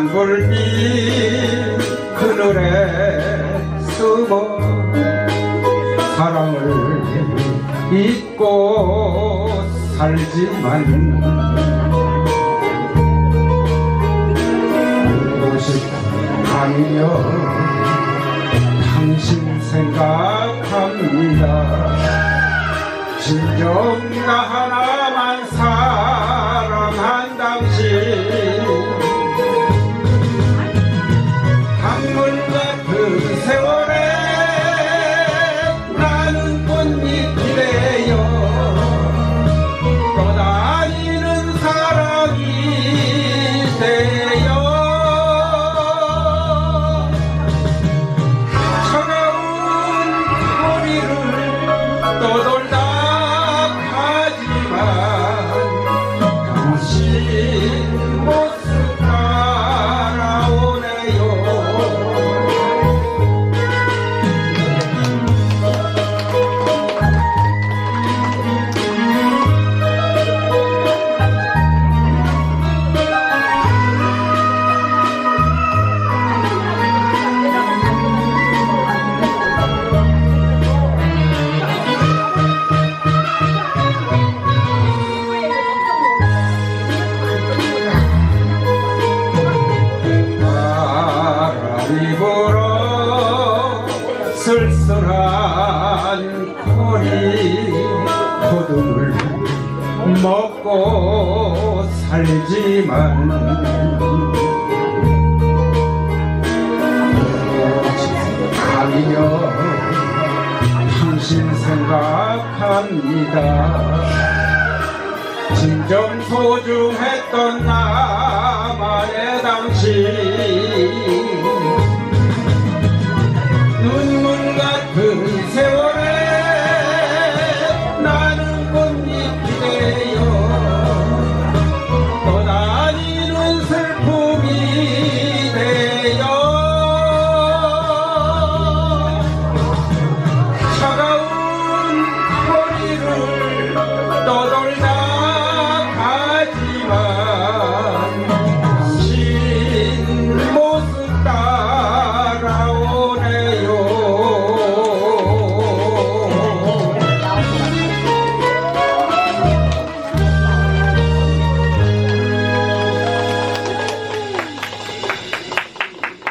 산불빛 그늘에 숨어 사랑을 잊고 살지만 알고 싶다며 당신 생각합니다. 진정 나 하나만 사랑하 쓸쓸한 거리 고등을 먹고 살지만 밤이여 당신 생각합니다. 진정 소중했던 나만의 당신